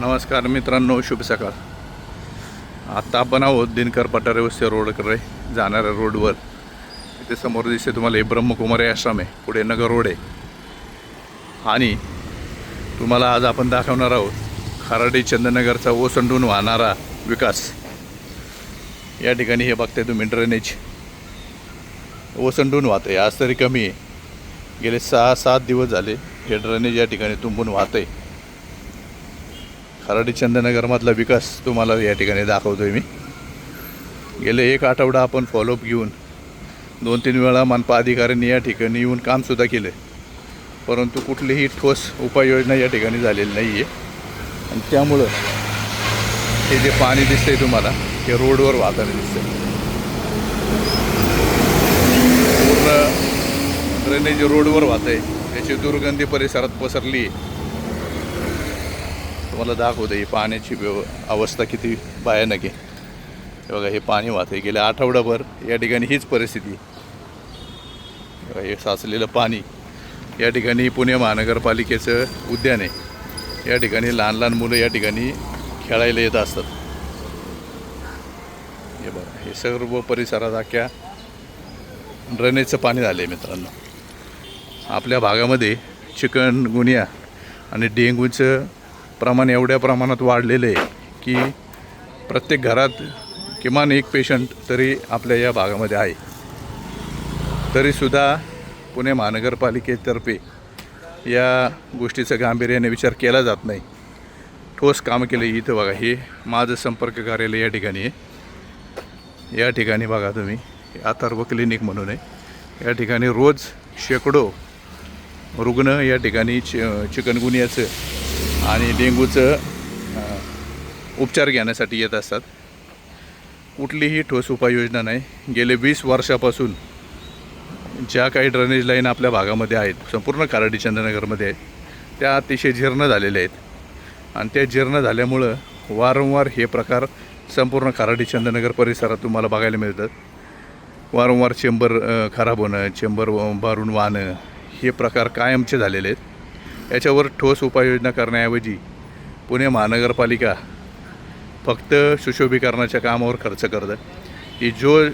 नमस्कार मित्रांनो शुभ सकाळ. आत्ता आपण आहोत दिनकर पठारे वस्ती रोडकडे जाणाऱ्या रोडवर इथे समोर दिसते तुम्हाला हे ब्रह्मकुमारी आश्रम आहे पुढे नगर रोड आहे. आणि तुम्हाला आज आपण दाखवणार आहोत खराडी चंदनगरचा ओसंडून वाहणारा विकास. या ठिकाणी हे बघताय तुम्ही ड्रेनेज ओसंडून वाहत आहे आज तरी कमी आहे. गेले सहा सात दिवस झाले हे ड्रेनेज या ठिकाणी तुंबून वाहत आहे खराडी चंदनगरमधला विकास तुम्हाला या ठिकाणी दाखवतोय मी. गेले एक आठवडा आपण फॉलोअप घेऊन दोन तीन वेळा मनपा अधिकाऱ्यांनी या ठिकाणी येऊन कामसुद्धा केलं परंतु कुठलीही ठोस उपाययोजना या ठिकाणी झालेली नाही आहे आणि त्यामुळं हे जे पाणी दिसतंय तुम्हाला हे रोडवर वाहताना दिसतंय. पूर्ण ड्रेनेज रोडवर वाहत आहे त्याची दुर्गंधी परिसरात पसरली आहे तुम्हाला दाखवतं ही पाण्याची व्यव अवस्था किती भयानक आहे. हे बघा हे पाणी वाहतं आहे गेल्या आठवडाभर या ठिकाणी हीच परिस्थिती हे साचलेलं पाणी या ठिकाणी पुणे महानगरपालिकेचं उद्यान आहे. या ठिकाणी लहान लहान मुलं या ठिकाणी खेळायला येत असतात. हे बघा हे सर्व परिसरात अख्या ड्रेनेजचं पाणी झालं आहे मित्रांनो. आपल्या भागामध्ये चिकन गुनिया आणि डेंग्यूचं प्रमाण एवढ्या प्रमाणात वाढलेलं आहे की प्रत्येक घरात किमान एक पेशंट तरी आपल्या या भागामध्ये आहे. तरीसुद्धा पुणे महानगरपालिकेतर्फे या गोष्टीचा गांभीर्याने विचार केला जात नाही. ठोस काम केले इथं बघा हे माझं संपर्क कार्यालय या ठिकाणी आहे. या ठिकाणी बघा तुम्ही अथर्व क्लिनिक म्हणून आहे. या ठिकाणी रोज शेकडो रुग्ण या ठिकाणी चि चिकनगुनियाचं आणि डेंग्यूचं उपचार घेण्यासाठी येत असतात. कुठलीही ठोस उपाययोजना नाही. गेले वीस वर्षापासून ज्या काही ड्रेनेज लाईन आपल्या भागामध्ये आहेत संपूर्ण काराडी चंद्रनगरमध्ये आहेत त्या अतिशय जीर्ण झालेल्या आहेत. आणि त्या जीर्ण झाल्यामुळं वारंवार हे प्रकार संपूर्ण कराडी चंद्रनगर परिसरात तुम्हाला बघायला मिळतात. वारंवार चेंबर खराब होणं चेंबर भरून वाहणं हे प्रकार कायमचे झालेले आहेत. याच्यावर ठोस उपाययोजना करण्याऐवजी पुणे महानगरपालिका फक्त सुशोभीकरणाच्या कामावर खर्च करतं की जो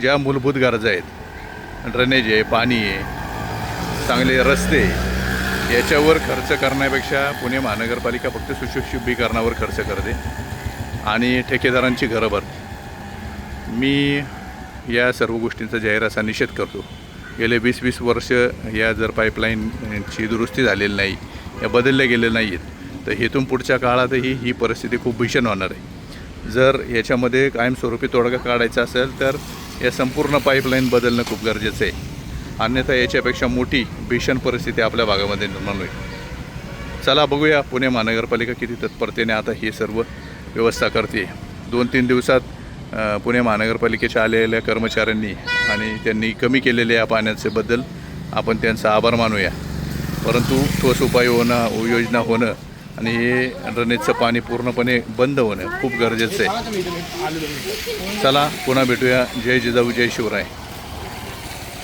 ज्या मूलभूत गरजा आहेत ड्रेनेज आहे पाणी आहे चांगले रस्ते याच्यावर खर्च करण्यापेक्षा पुणे महानगरपालिका फक्त सुशोभीकरणावर खर्च करते. आणि ठेकेदारांची घरं भरते मी या सर्व गोष्टींचा जाहीर असा निषेध करतो. गेले वीस वीस वर्ष या जर पाईपलाईनची दुरुस्ती झालेली नाही या बदलल्या गेलेल्या नाही आहेत तर हेतून पुढच्या काळातही ही परिस्थिती खूप भीषण होणार आहे. जर याच्यामध्ये कायमस्वरूपी तोडगा काढायचा असेल तर या संपूर्ण पाईपलाईन बदलणं खूप गरजेचं आहे. अन्यथा याच्यापेक्षा मोठी भीषण परिस्थिती आपल्या भागामध्ये निर्माण होईल. चला बघूया पुणे महानगरपालिका किती तत्परतेने आता ही सर्व व्यवस्था करते. दोन तीन दिवसात पुणे महानगरपालिकेच्या आलेल्या कर्मचाऱ्यांनी आणि त्यांनी कमी केलेल्या या पाण्याचे बद्दल आपण त्यांचा आभार मानूया. परंतु ठोस उपाय होणं योजना होणं आणि हे ड्रेनेजचं पाणी पूर्णपणे बंद होणं खूप गरजेचं आहे. चला पुन्हा भेटूया. जय जिजाऊ जय शिवराय.